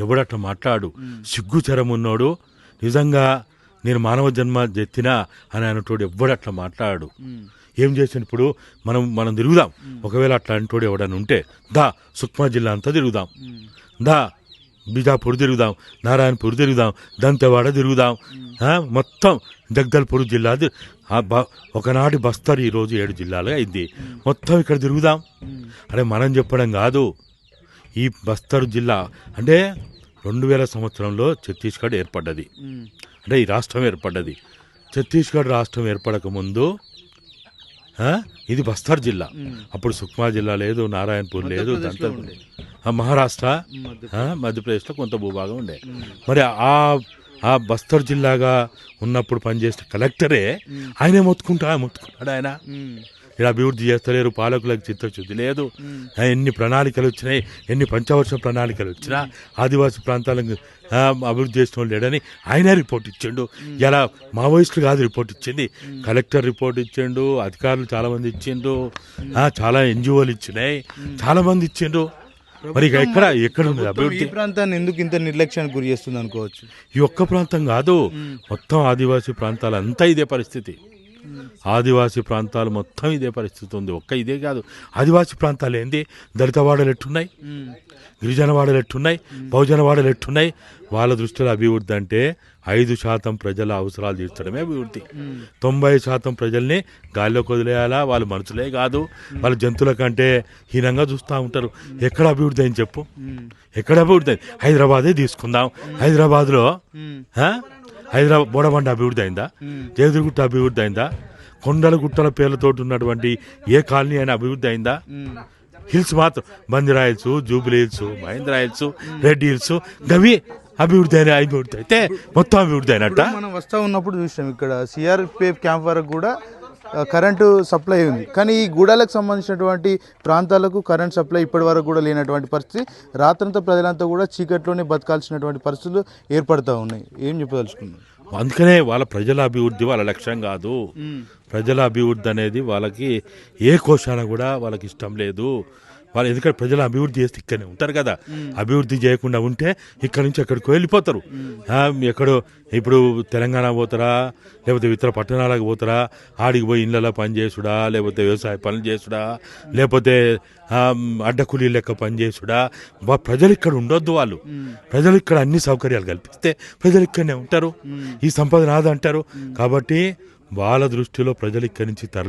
ఎవడట్లా మాట్లాడు? సిగ్గు చరమున్నాడు. ఉన్నోడు నిజంగా నేను మానవ జన్మ ఎత్తినా అని అన్నటోడు ఎవడట్లా మాట్లాడు? ఏం చేసిన ఇప్పుడు? మనం మనం తిరుగుదాం. ఒకవేళ అట్లాంటోడు ఎవడని ఉంటే దా సుక్మా జిల్లా అంతా తిరుగుదాం. దా బీజాపూర్ తిరుగుదాం. నారాయణపూర్ తిరుగుదాం. దంతెవాడ తిరుగుదాం. మొత్తం జగదల్పూర్ జిల్లా ఒకనాటి బస్తర్ ఈరోజు ఏడు జిల్లాలుగా అయింది. మొత్తం ఇక్కడ తిరుగుదాం. అరే మనం చెప్పడం కాదు. ఈ బస్తర్ జిల్లా అంటే రెండు వేల సంవత్సరంలో ఛత్తీస్గఢ్ ఏర్పడ్డది. అంటే ఈ రాష్ట్రం ఏర్పడ్డది. ఛత్తీస్గఢ్ రాష్ట్రం ఏర్పడక ముందు ఆ, ఇది బస్తర్ జిల్లా. అప్పుడు సుక్మా జిల్లా లేదు నారాయణపూర్ లేదు మహారాష్ట్ర మధ్యప్రదేశ్లో కొంత భూభాగం ఉండే. మరి ఆ ఆ బస్తర్ జిల్లాగా ఉన్నప్పుడు పనిచేసిన కలెక్టరే ఆయనే మొత్తుకుంటా మొత్తుకున్నాడు ఆయన. ఇక్కడ అభివృద్ధి చేస్తలేరు పాలకులకు చిత్తశుద్ధి లేదు. ఎన్ని ప్రణాళికలు వచ్చినాయి ఎన్ని పంచవర్ష ప్రణాళికలు వచ్చినా ఆదివాసీ ప్రాంతాలకు అభివృద్ధి చేసిన వాళ్ళు లేడని ఆయనే రిపోర్ట్ ఇచ్చిండు. ఇలా మావోయిస్టులు కాదు రిపోర్ట్ ఇచ్చింది. కలెక్టర్ రిపోర్ట్ ఇచ్చిండు అధికారులు చాలా మంది ఇచ్చిండు చాలా ఎన్జిఓలు ఇచ్చినాయి. చాలా మంది ఇచ్చిండు. మరి ఎక్కడ ఎక్కడ ఉంది అభివృద్ధి? ప్రాంతాన్ని ఎందుకు ఇంత నిర్లక్ష్యానికి గురి చేస్తుంది అనుకోవచ్చు? ఈ ఒక్క ప్రాంతం కాదు. మొత్తం ఆదివాసీ ప్రాంతాలు అంతా ఇదే పరిస్థితి. ఆదివాసీ ప్రాంతాలు మొత్తం ఇదే పరిస్థితి ఉంది. ఒక్క ఇదే కాదు. ఆదివాసీ ప్రాంతాలు ఏంది? దళిత వాడలు ఎట్టున్నాయి? గిరిజన వాడలు ఎట్టున్నాయి? బహుజన వాడలు ఎట్టున్నాయి? వాళ్ళ దృష్టిలో అభివృద్ధి అంటే ఐదు శాతం ప్రజల అవసరాలు తీర్చడమే అభివృద్ధి. తొంభై శాతం ప్రజల్ని గాల్లోకి వదిలేయాలా? వాళ్ళు మనుషులే కాదు. వాళ్ళ జంతువుల కంటే హీనంగా చూస్తూ ఉంటారు. ఎక్కడ అభివృద్ధి అని చెప్పు? ఎక్కడ అభివృద్ధి అయింది? హైదరాబాదే తీసుకుందాం. హైదరాబాద్లో? హైదరాబాద్ బోడబండ అభివృద్ధి అయిందా? జయదుర్గుట్ట అభివృద్ధి అయిందా? కొండల గుట్టల పేర్లతోటి ఉన్నటువంటి ఏ కాలనీ అయినా అభివృద్ధి అయిందా? హిల్స్ మాత్రం బందిరా Hills Jubilee Hills Mahendra Hills Reddy Hills గవి అభివృద్ధి అయిన అభివృద్ధి అయితే మొత్తం అభివృద్ధి అయినట్ట? మనం వస్తా ఉన్నప్పుడు చూసాం ఇక్కడ సిఆర్పిఎఫ్ క్యాంప్ వరకు కూడా కరెంటు సప్లై ఉంది. కానీ ఈ గూడాలకు సంబంధించినటువంటి ప్రాంతాలకు కరెంట్ సప్లై ఇప్పటి వరకు కూడా లేనటువంటి పరిస్థితి. రాత్రంతా ప్రజలంతా కూడా చీకట్లోనే బతకాల్సినటువంటి పరిస్థితులు ఏర్పడతా ఉన్నాయి. ఏం చెప్పదలుచుకున్నాం అందుకనే వాళ్ళ ప్రజల అభివృద్ధి వాళ్ళ లక్ష్యం కాదు. ప్రజల అభివృద్ధి అనేది వాళ్ళకి ఏ కోశాన కూడా వాళ్ళకి ఇష్టం లేదు. వాళ్ళు ఎందుకంటే ప్రజల అభివృద్ధి చేస్తే ఇక్కడనే ఉంటారు కదా. అభివృద్ధి చేయకుండా ఉంటే ఇక్కడ నుంచి ఎక్కడికో వెళ్ళిపోతారు. ఎక్కడో ఇప్పుడు తెలంగాణ పోతారా? లేకపోతే ఇతర పట్టణాలకు పోతారా? ఆడికి పోయి ఇళ్ళలో పని చేసుడా? లేకపోతే వ్యవసాయ పనులు చేసుడా? లేకపోతే అడ్డకూలీ అడ్డ లెక్క పని చేసుడా? ప్రజలు ఇక్కడ ఉండొద్దు వాళ్ళు. ప్రజలు ఇక్కడ అన్ని సౌకర్యాలు కల్పిస్తే ప్రజలు ఇక్కడనే ఉంటారు. ఈ సంపద నాదంటారు కాబట్టి వాళ్ళ దృష్టిలో ప్రజలు ఇక్కడి నుంచి తరలి